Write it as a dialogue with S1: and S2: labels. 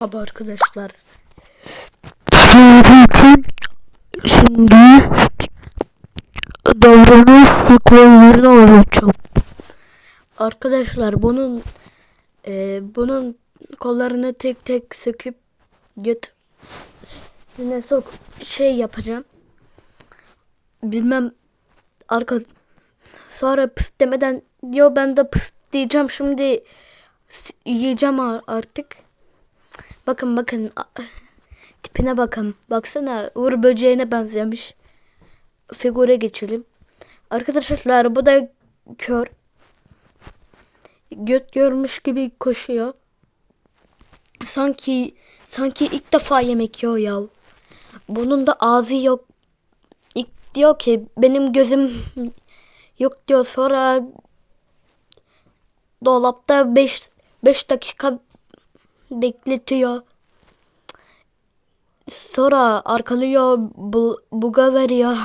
S1: Abi arkadaşlar. Şimdi davranış ve kurallarını anlatacağım. Arkadaşlar bunun e, bunun kollarını tek tek söküp göt yine sok şey yapacağım. Bilmem arka sonra pıs demeden yo ben de pıs diyeceğim şimdi yiyeceğim ar- artık. Bakın bakın tipine bakın. Baksana Uğur böceğine benzemiş. Figüre geçelim. Arkadaşlar bu da kör. Göt görmüş gibi koşuyor. Sanki sanki ilk defa yemek yiyor ya. Bunun da ağzı yok. İlk diyor ki benim gözüm yok diyor. Sonra dolapta 5 5 dakika bekletiyor. Sonra arkalıyor, bu, buga veriyor.